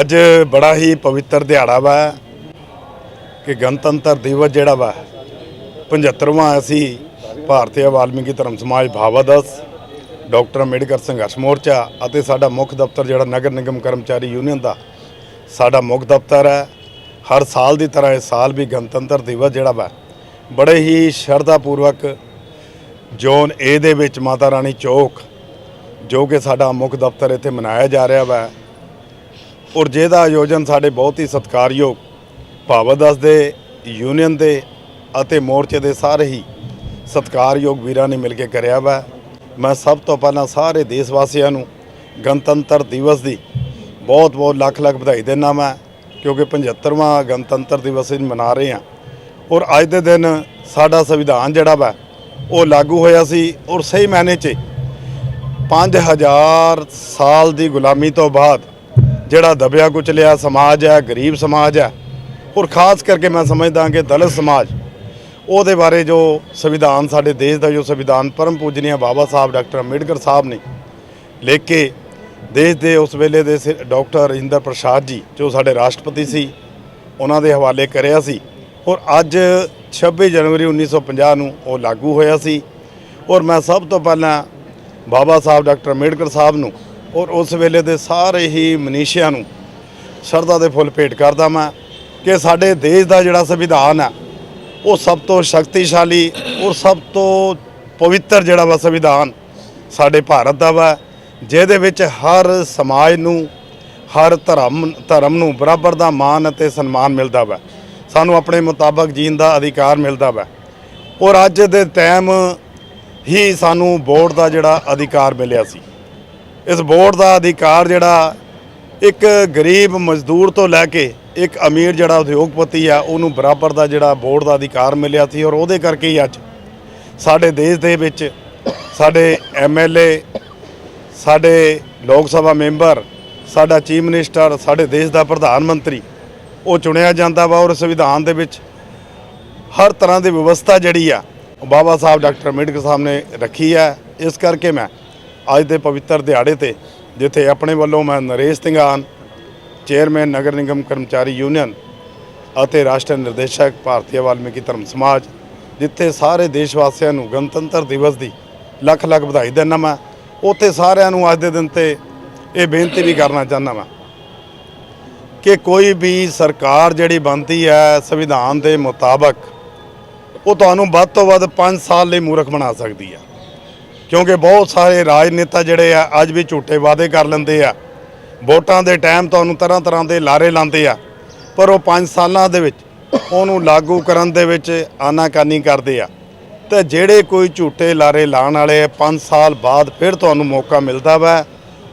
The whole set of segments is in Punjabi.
ਅੱਜ ਬੜਾ ਹੀ ਪਵਿੱਤਰ ਦਿਹਾੜਾ ਵਾ ਕਿ ਗਣਤੰਤਰ ਦਿਵਸ ਜਿਹੜਾ ਵਾ 75ਵਾਂ ਅਸੀਂ ਭਾਰਤੀ ਵਾਲਮੀਕੀ ਧਰਮ ਸਮਾਜ ਭਾਵਾਦਸ ਡਾਕਟਰ ਅੰਬੇਡਕਰ ਸੰਘਰਸ਼ ਮੋਰਚਾ ਅਤੇ ਸਾਡਾ ਮੁੱਖ ਦਫ਼ਤਰ ਜਿਹੜਾ ਨਗਰ ਨਿਗਮ ਕਰਮਚਾਰੀ ਯੂਨੀਅਨ ਦਾ ਸਾਡਾ ਮੁੱਖ ਦਫ਼ਤਰ ਹੈ। ਹਰ ਸਾਲ ਦੀ ਤਰ੍ਹਾਂ ਇਸ ਸਾਲ ਵੀ ਗਣਤੰਤਰ ਦਿਵਸ ਜਿਹੜਾ ਵਾ, ਬੜੇ ਹੀ ਸ਼ਰਧਾ ਪੂਰਵਕ ਜ਼ੋਨ ਏ ਦੇ ਵਿੱਚ ਮਾਤਾ ਰਾਣੀ ਚੌਕ, ਜੋ ਕਿ ਸਾਡਾ ਮੁੱਖ ਦਫ਼ਤਰ ਇੱਥੇ ਮਨਾਇਆ ਜਾ ਰਿਹਾ ਵਾ। ਔਰ ਜਿਹਦਾ ਆਯੋਜਨ ਸਾਡੇ ਬਹੁਤ ਹੀ ਸਤਿਕਾਰਯੋਗ ਭਾਵਦਸ ਦੇ ਯੂਨੀਅਨ ਦੇ ਅਤੇ ਮੋਰਚੇ ਦੇ ਸਾਰੇ ਹੀ ਸਤਿਕਾਰਯੋਗ ਵੀਰਾਂ ਨੇ ਮਿਲ ਕੇ ਕਰਿਆ ਵਾ। ਮੈਂ ਸਭ ਤੋਂ ਪਹਿਲਾਂ ਸਾਰੇ ਦੇਸ਼ ਵਾਸੀਆਂ ਨੂੰ ਗਣਤੰਤਰ ਦਿਵਸ ਦੀ ਬਹੁਤ ਬਹੁਤ ਲੱਖ ਲੱਖ ਵਧਾਈ ਦਿੰਦਾ ਮੈਂ ਕਿਉਂਕਿ 75ਵਾਂ ਗਣਤੰਤਰ ਦਿਵਸ ਅਸੀਂ ਮਨਾ ਰਹੇ ਹਾਂ। ਔਰ ਅੱਜ ਦੇ ਦਿਨ ਸਾਡਾ ਸੰਵਿਧਾਨ ਜਿਹੜਾ ਵਾ, ਉਹ ਲਾਗੂ ਹੋਇਆ ਸੀ ਔਰ ਸਹੀ ਮਾਇਨੇ 'ਚ 5000 ਸਾਲ ਦੀ ਗੁਲਾਮੀ ਤੋਂ ਬਾਅਦ ਜਿਹੜਾ ਦਬਿਆ ਕੁਚਲਿਆ ਸਮਾਜ ਹੈ, ਗਰੀਬ ਸਮਾਜ ਹੈ, ਔਰ ਖਾਸ ਕਰਕੇ ਮੈਂ ਸਮਝਦਾ ਕਿ ਦਲਿਤ ਸਮਾਜ, ਉਹਦੇ ਬਾਰੇ ਜੋ ਸੰਵਿਧਾਨ ਸਾਡੇ ਦੇਸ਼ ਦਾ ਜੋ ਸੰਵਿਧਾਨ, ਪਰਮ ਪੂਜਨੀਆ ਬਾਬਾ ਸਾਹਿਬ, ਡਾਕਟਰ ਅੰਬੇਡਕਰ ਸਾਹਿਬ ਨੇ ਲਿਖ ਕੇ ਦੇਸ਼ ਦੇ ਉਸ ਵੇਲੇ ਦੇ ਸ- ਡਾਕਟਰ ਰਜਿੰਦਰ ਪ੍ਰਸਾਦ ਜੀ, ਜੋ ਸਾਡੇ ਰਾਸ਼ਟਰਪਤੀ ਸੀ, ਉਹਨਾਂ ਦੇ ਹਵਾਲੇ ਕਰਿਆ ਸੀ, ਔਰ ਅੱਜ 26 ਜਨਵਰੀ 1950 ਨੂੰ ਉਹ ਲਾਗੂ ਹੋਇਆ ਸੀ, ਔਰ ਮੈਂ ਸਭ ਤੋਂ ਪਹਿਲਾਂ ਬਾਬਾ ਸਾਹਿਬ, ਡਾਕਟਰ ਅੰਬੇਡਕਰ ਸਾਹਿਬ ਨੂੰ ਔਰ ਉਸ ਵੇਲੇ ਦੇ ਸਾਰੇ ਹੀ ਮਨੀਸ਼ਿਆਂ ਨੂੰ ਸ਼ਰਧਾ ਦੇ ਫੁੱਲ ਭੇਟ ਕਰਦਾ ਮੈਂ ਕਿ ਸਾਡੇ ਦੇਸ਼ ਦਾ ਜਿਹੜਾ ਸੰਵਿਧਾਨ ਹੈ, ਉਹ ਸਭ ਤੋਂ ਸ਼ਕਤੀਸ਼ਾਲੀ ਔਰ ਸਭ ਤੋਂ ਪਵਿੱਤਰ ਜਿਹੜਾ ਵਾ ਸੰਵਿਧਾਨ ਸਾਡੇ ਭਾਰਤ ਦਾ ਵਾ, ਜਿਹਦੇ ਵਿੱਚ ਹਰ ਸਮਾਜ ਨੂੰ, ਹਰ ਧਰਮ ਧਰਮ ਨੂੰ ਬਰਾਬਰ ਦਾ ਮਾਣ ਅਤੇ ਸਨਮਾਨ ਮਿਲਦਾ ਵਾ। ਸਾਨੂੰ ਆਪਣੇ ਮੁਤਾਬਕ ਜੀਣ ਦਾ ਅਧਿਕਾਰ ਮਿਲਦਾ ਵਾ। ਔਰ ਅੱਜ ਦੇ ਟਾਈਮ ਹੀ ਸਾਨੂੰ ਵੋਟ ਦਾ ਜਿਹੜਾ ਅਧਿਕਾਰ ਮਿਲਿਆ ਸੀ। ਇਸ ਵੋਟ ਦਾ ਅਧਿਕਾਰ ਜਿਹੜਾ ਇੱਕ ਗਰੀਬ ਮਜ਼ਦੂਰ ਤੋਂ ਲੈ ਕੇ ਇੱਕ ਅਮੀਰ ਜਿਹੜਾ ਉਦਯੋਗਪਤੀ ਆ, ਉਹਨੂੰ ਬਰਾਬਰ ਦਾ ਜਿਹੜਾ ਵੋਟ ਦਾ ਅਧਿਕਾਰ ਮਿਲਿਆ ਸੀ ਔਰ ਉਹਦੇ ਕਰਕੇ ਹੀ ਅੱਜ ਸਾਡੇ ਦੇਸ਼ ਦੇ ਵਿੱਚ ਸਾਡੇ ਐਮਐਲਏ ਸਾਡੇ ਲੋਕ ਸਭਾ ਮੈਂਬਰ, ਸਾਡਾ ਚੀਫ ਮਿਨਿਸਟਰ, ਸਾਡੇ ਦੇਸ਼ ਦਾ ਪ੍ਰਧਾਨ ਮੰਤਰੀ, ਉਹ ਚੁਣਿਆ ਜਾਂਦਾ ਵਾ ਔਰ ਸੰਵਿਧਾਨ ਦੇ ਵਿੱਚ ਹਰ ਤਰ੍ਹਾਂ ਦੀ ਵਿਵਸਥਾ ਜਿਹੜੀ ਆ ਉਹ ਬਾਬਾ ਸਾਹਿਬ ਡਾਕਟਰ ਅੰਬੇਡਕਰ ਸਾਹਿਬ ਨੇ ਰੱਖੀ ਹੈ ਇਸ ਕਰਕੇ ਮੈਂ ਅੱਜ ਦੇ ਪਵਿੱਤਰ ਦਿਹਾੜੇ ਤੇ, ਜਿੱਥੇ ਆਪਣੇ ਵੱਲੋਂ ਮੈਂ ਨਰੇਸ਼ ਸਿੰਘਾਨ ਚੇਅਰਮੈਨ ਨਗਰ ਨਿਗਮ ਕਰਮਚਾਰੀ ਯੂਨੀਅਨ ਅਤੇ ਰਾਸ਼ਟਰ ਨਿਰਦੇਸ਼ਕ ਭਾਰਤੀ ਵਾਲਮੀਕੀ ਧਰਮ ਸਮਾਜ, ਜਿੱਥੇ ਸਾਰੇ ਦੇਸ਼ ਵਾਸੀਆਂ ਨੂੰ ਗਣਤੰਤਰ ਦਿਵਸ ਦੀ ਲੱਖ ਲੱਖ ਵਧਾਈ ਦਿੰਦਾ ਮੈਂ, ਉੱਥੇ ਸਾਰਿਆਂ ਨੂੰ ਅੱਜ ਦੇ ਦਿਨ ਤੇ ਇਹ ਬੇਨਤੀ ਵੀ ਕਰਨਾ ਚਾਹੁੰਦਾ ਮੈਂ ਕਿ ਕੋਈ ਵੀ ਸਰਕਾਰ ਜਿਹੜੀ ਬਣਦੀ ਹੈ ਸੰਵਿਧਾਨ ਦੇ ਮੁਤਾਬਕ, ਉਹ ਤੁਹਾਨੂੰ ਵੱਧ ਤੋਂ ਵੱਧ 5 ਸਾਲ ਲਈ ਮੂਰਖ ਬਣਾ ਸਕਦੀ ਹੈ। ਕਿਉਂਕਿ ਬਹੁਤ ਸਾਰੇ ਰਾਜਨੇਤਾ ਜਿਹੜੇ ਆ, ਅੱਜ ਵੀ ਝੂਠੇ ਵਾਅਦੇ ਕਰ ਲੈਂਦੇ ਆ। ਵੋਟਾਂ ਦੇ ਟਾਈਮ ਤੁਹਾਨੂੰ ਤਰ੍ਹਾਂ ਤਰ੍ਹਾਂ ਦੇ ਲਾਰੇ ਲਾਉਂਦੇ ਆ। ਪਰ ਉਹ 5 ਸਾਲਾਂ ਦੇ ਵਿੱਚ ਉਹਨੂੰ ਲਾਗੂ ਕਰਨ ਦੇ ਵਿੱਚ ਆਨਾਕਾਨੀ ਕਰਦੇ ਆ। ਤੇ ਜਿਹੜੇ ਕੋਈ ਝੂਠੇ ਲਾਰੇ ਲਾਣ ਵਾਲੇ 5 ਸਾਲ ਬਾਅਦ ਫਿਰ ਤੁਹਾਨੂੰ ਮੌਕਾ ਮਿਲਦਾ ਵਾ।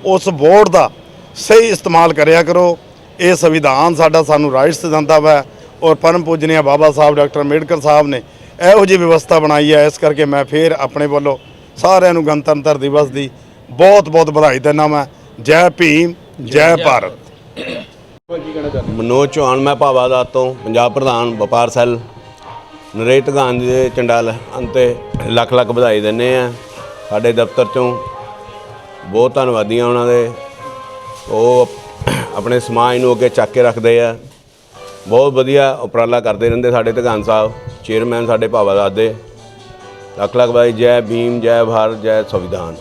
ਉਸ ਵੋਟ ਦਾ ਸਹੀ ਇਸਤੇਮਾਲ ਕਰਿਆ ਕਰੋ। ਇਹ ਸੰਵਿਧਾਨ ਸਾਡਾ ਸਾਨੂੰ ਰਾਈਟਸ ਦਿੰਦਾ ਵਾ। ਔਰ ਪਰਮ ਪੂਜਨੀय ਬਾਬਾ ਸਾਹਿਬ, ਡਾਕਟਰ ਅੰਬੇਡਕਰ ਸਾਹਿਬ ਨੇ ਇਹੋ ਜਿਹੀ ਵਿਵਸਥਾ ਬਣਾਈ ਹੈ ਇਸ ਕਰਕੇ ਮੈਂ ਫੇਰ ਆਪਣੇ ਵੱਲੋਂ ਸਾਰਿਆਂ ਨੂੰ ਗਣਤੰਤਰ ਦਿਵਸ ਦੀ ਬਹੁਤ ਬਹੁਤ ਵਧਾਈ ਦਿੰਦਾ ਮੈਂ। ਜੈ ਭੀਮ, ਜੈ ਭਾਰਤ। ਮਨੋਜ ਚੌਹਾਨ ਮੈਂ ਭਾਵਾਦਾਤ ਤੋਂ, ਪੰਜਾਬ ਪ੍ਰਧਾਨ ਵਪਾਰ ਸੈੱਲ। ਨਰੇਸ਼ ਗਾਂਧੀ ਦੇ ਚੰਡਾਲ ਅੰਤੇ ਲੱਖ ਲੱਖ ਵਧਾਈ ਦਿੰਨੇ ਆ। ਸਾਡੇ ਦਫ਼ਤਰ ਚੋਂ ਬਹੁਤ ਧੰਨਵਾਦੀ ਧੰਨਵਾਦੀਆਂ ਉਹਨਾਂ ਦੇ। ਉਹ ਆਪਣੇ ਸਮਾਜ ਨੂੰ ਅੱਗੇ ਚੱਕ ਕੇ ਰੱਖਦੇ ਆ। ਬਹੁਤ ਵਧੀਆ ਉਪਰਾਲਾ ਕਰਦੇ ਰਹਿੰਦੇ ਸਾਡੇ ਧਗਾਨ ਸਾਹਿਬ ਚੇਅਰਮੈਨ ਸਾਡੇ ਭਾਵਾਦਾਤ ਦੇ। ਲੱਖ ਲੱਖ ਵਧਾਈ ਜੈ ਭੀਮ ਜੈ ਭਾਰਤ ਜੈ ਸੰਵਿਧਾਨ।